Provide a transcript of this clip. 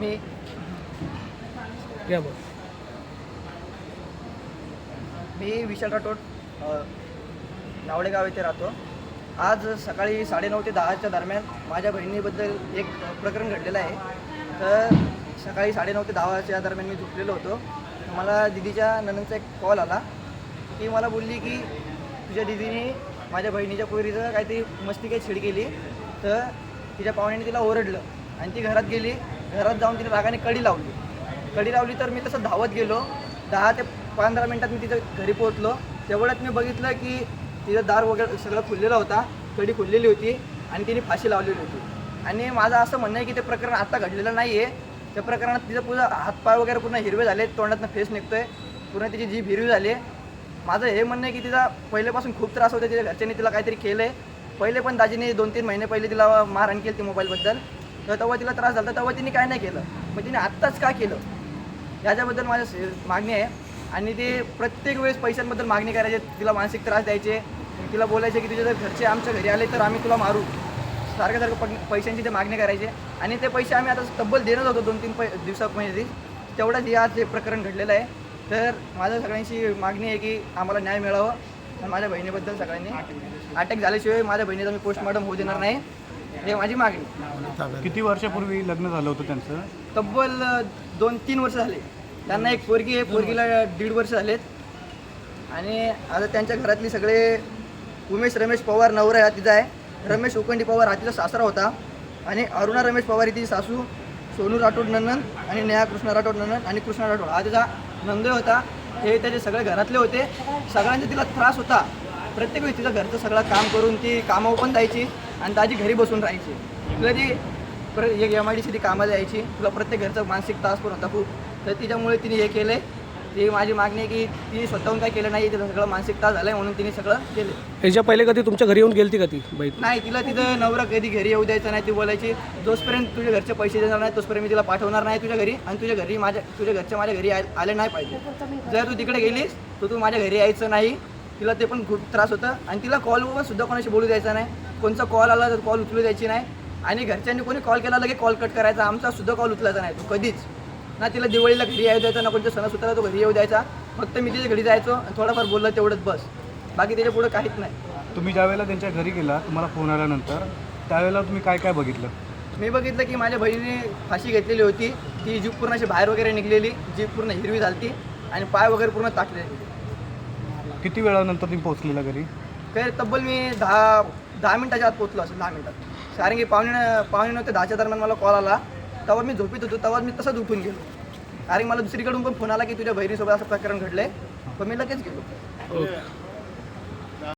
मी या बघ. मी विशाल राठोड नावडेगाव येथे राहतो. आज सकाळी साडेनऊ ते दहाच्या दरम्यान माझ्या बहिणीबद्दल एक प्रकरण घडलेलं आहे. तर सकाळी साडेनऊ ते दहाच्या दरम्यान मी झोपलेलो होतो. मला दिदीच्या नंदनचा एक कॉल आला. ती मला बोलली की तुझ्या दिदीने माझ्या बहिणीच्या पोरीचं काहीतरी मस्ती काही छेड केली तर तिच्या पाहुण्याने तिला ओरडलं आणि ती घरात गेली. घरात जाऊन तिने रागाने कडी लावली. कडी लावली तर मी तसं धावत गेलो. दहा ते पंधरा मिनटात मी तिथं घरी पोहोचलो. तेवढ्यात मी बघितलं की तिचं दार वगैरे सगळं खुललेला होता. कडी खुललेली होती आणि तिने फाशी लावलेली होती. आणि माझं असं म्हणणं आहे की ते प्रकरण आता घडलेलं नाही आहे त्या प्रकरणात तिचं पूर्ण हातपाय वगैरे पूर्ण हिरवे झाले तोंडातनं फेस निघतोय. पूर्ण तिची जीभ हिरवी झाली माझं हे म्हणणं आहे की तिचा पहिल्यापासून खूप त्रास होते तिच्या घरच्यांनी तिला काहीतरी केलं आहे पहिले पण दाजीने दोन तीन महिने पहिले तिला मारहाण केली ती मोबाईलबद्दल. तर तेव्हा तिला त्रास झाला. तेव्हा तिने काय नाही केलं. मग तिने आत्ताच का केलं? याच्याबद्दल माझं मागणी आहे. आणि ते प्रत्येक वेळेस पैशांबद्दल मागणी करायचे. तिला मानसिक त्रास द्यायचे. तिला बोलायचे की तुझे जर घरचे आमच्या घरी आले तर आम्ही तुला मारू. सारखं सारखं पग- पैशांची ते मागणी करायचे. आणि ते पैसे आम्ही आता तब्बल देणंच होतो. दोन तीन पै दिवसामध्ये. तेवढंच या ते प्रकरण घडलेलं आहे. तर माझं सगळ्यांची मागणी आहे की आम्हाला न्याय मिळावं. आणि माझ्या बहिणीबद्दल सगळ्यांनी अटॅक झाल्याशिवाय माझ्या बहिणीचा मी पोस्टमॉर्टम होऊ देणार नाही. हे माझी मागणी. किती वर्षापूर्वी लग्न झालं होतं त्यांचं? तब्बल दोन तीन वर्ष झाले. त्यांना एक पोरगी आहे पोरगीला दीड वर्ष झालेत. आणि आता त्यांच्या घरातली सगळे उमेश रमेश पवार नवरा हा तिचा आहे. रमेश उकंडी पवार हा तिचा सासरा होता. आणि अरुणा रमेश पवार ही तिची सासू सोनू राठोड नंदन आणि नेहा कृष्णा राठोड नंदन आणि कृष्णा राठोड. हा तिचा नंदोय होता. हे त्याचे सगळे घरातले होते. सगळ्यांचा तिला त्रास होता. प्रत्येक वेळी तिचं घरचं सगळं काम करून ती कामावर पण जायची. आणि ताजी घरी बसून राहायची. तिला ती प्र एक एम आय डी सी ती कामाला यायची. तुला प्रत्येक घरचं मानसिक त्रास पण होता खूप. तर तिच्यामुळे तिने हे केलं. ती माझी मागणी आहे की तिने स्वतःहून काय केलं नाही तिला सगळं मानसिक त्रास झाला म्हणून तिने सगळं केलं. ह्याच्या पहिले कधी तुमच्या घरी येऊन गेलती का ती बाई? नाही तिला तिथं नवरा कधी घरी येऊ द्यायचं नाही ती बोलायची जोपर्यंत तुझ्या घरचे पैसे देणार नाही तोपर्यंत मी तिला पाठवणार नाही तुझ्या घरी आणि तुझ्या घरी माझ्या तुझ्या घरचे माझ्या घरी आले नाही पाहिजे. जर तू तिकडे गेलीस तर तू माझ्या घरी यायचं नाही तिला ते पण खूप त्रास होतं. आणि तिला कॉलवर सुद्धा कोणाशी बोलू द्यायचा नाही. कोणचा कॉल आला तर कॉल उचलू द्यायची नाही. आणि घरच्यांनी कोणी कॉल केला लगे कॉल कट करायचा. आमचा सुद्धा कॉल उचलायचा नाही तो कधीच. ना तिला दिवाळीला घरी येऊ द्यायचा ना कोणत्या सणासुद्धा तो घरी येऊ द्यायचा. फक्त मी तिच्या घरी जायचो आणि थोडाफार बोललं तेवढंच बस. बाकी त्याच्या पुढं काहीच नाही. तुम्ही ज्यावेळेला त्यांच्या घरी गेला तुम्हाला फोन आल्यानंतर त्यावेळेला तुम्ही काय काय बघितलं? मी बघितलं की माझ्या बहिणीने फाशी घेतलेली होती. ती जीप पूर्ण अशी बाहेर वगैरे निघलेली. जीप पूर्ण हिरवी झालती. आणि पाय वगैरे पूर्ण ताटलेले किती वेळानंतर तुम्ही पोहोचलेला घरी? काय तब्बल मी दहा दहा मिनिटाच्या आत पोचलो असेल दहा मिनिटात. कारण की पावणे पावणे नऊ ते दहाच्या दरम्यान मला कॉल आला. तेव्हा मी झोपीत होतो तेव्हा मी तसंच उठून गेलो. कारण मला दुसरीकडून पण फोन आला की तुझ्या बहिणीसोबत असं प्रकरण घडलंय. पण मी लगेच गेलो. ओके